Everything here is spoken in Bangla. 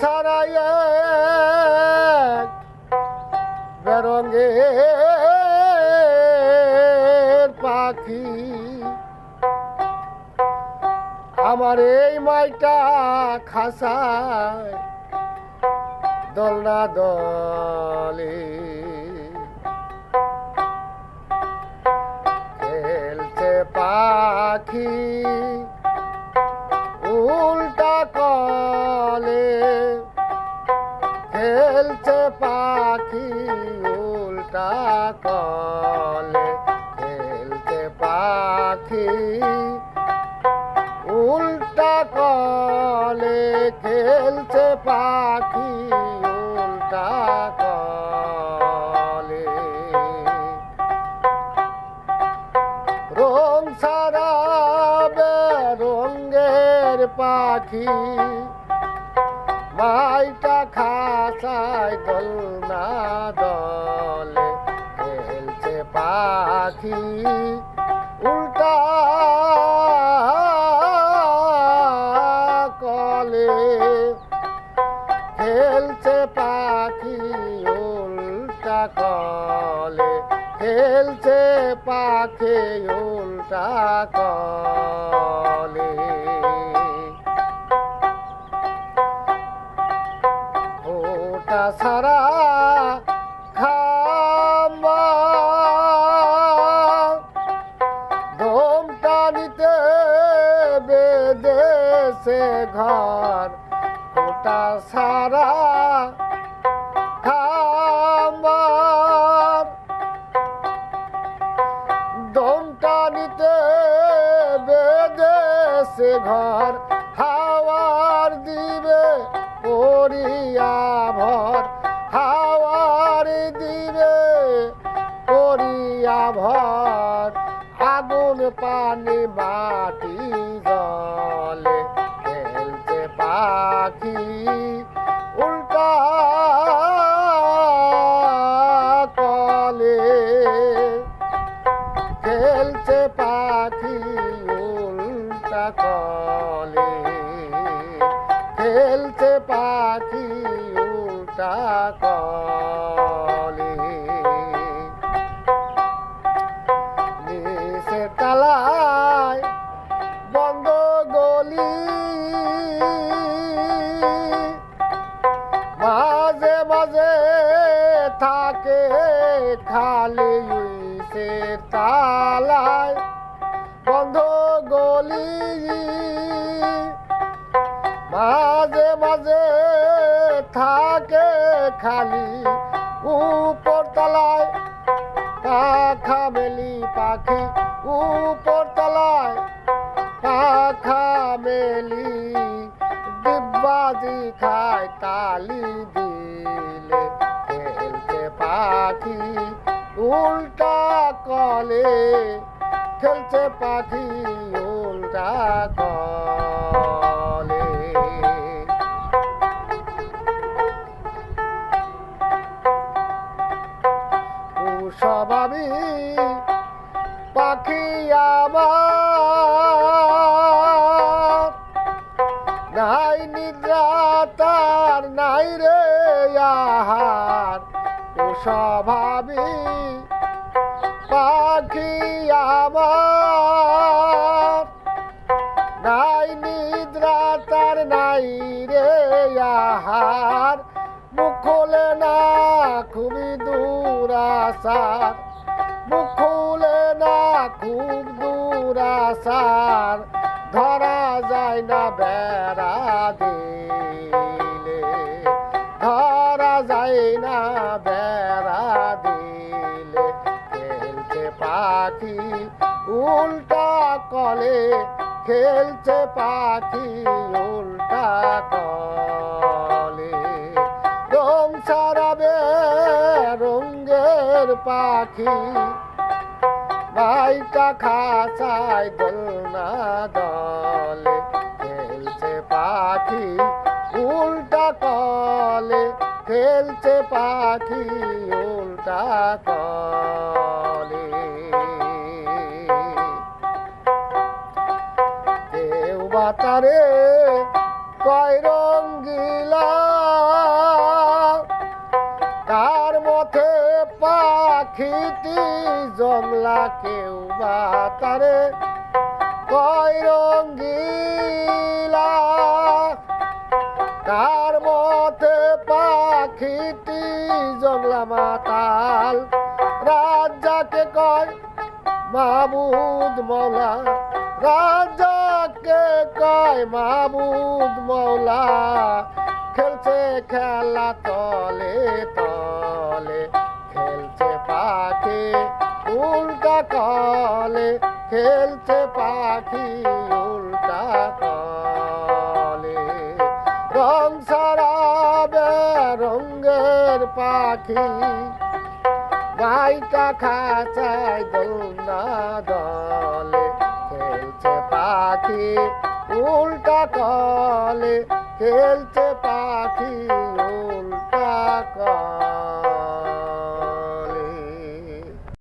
ছাড়াই বেরঙ্গে পাখি। আমার এই মাইটা খাসায় দোলনা দলে। খেলছে পাখি। খেলছে পাখি, উল্টা কলে খেলছে পাখি। উল্টা কলে খেলছে পাখি, উল্টা কলে। রং সারা রঙের পাখি মাইটা খাসায় দোলনা দলে খেলছে পাখি। উল্টা কলে খেলছে পাখি, উল্টা কলে খেলছে পাখি, উল্টা কলে। সারা খাম্বা দমটা নিতে বেদেশে ঘর ওটা সারা খাম্বার দমটা ঘর পানি মাটি জলে খেলছে পাখি উল্টা কলে খেলছে পাখি উল্টা কলে থাকে খালি সে তালায়, বন্ধ গলি। মাঝে মাঝে থাকে খালি উপর তলায় পাখা মেলি পাখি উপর তলায় পাখা মেলি ডিব্বাজি খায় তালি উল্টা কলে খেলছে পাখি, উল্টা কলে। স্বভাবী পাখি আমার। নাই নিদ্রা তার, নাই রে আহার ও স্বভাবী পাখি আমার। নাই নিদ্রা, তার নাই রে আহার। মুখ খোলে না খুবই দূর আসার মুখ না, খুব দূর আসার ধরা যায় না বেড়া দিলে পাখি, উল্টা কলে খেলছে পাখি, উল্টা কলে। রং সারাবে রঙ্গের পাখি বাইটা খাসায় দোলনা দলে খেলছে পাখি, উল্টা কলে খেলছে পাখি, উল্টা কলে। বাতারে কয় রঙ্গিলা। তার মধ্যে পাখিটি জমলা কেউ বা তারে কয় রঙ্গিলা। তার মধ্যে পাখিটি জংলা মাতাল। রাজাকে কয় মাহবুদ মৌলা। রাজাকে কয় মাহবুদ মৌলা? খেলছে খেলা তলে তলে, খেলছে পাখি উল্টা কলে খেলছে পাখি উল্টা কলে রং সারাবে রঙ্গের পাখি বাইটা খাঁচায় দোলনা দলে। পাখি উল্টা কলে খেলছে পাখি উল্টা কলে।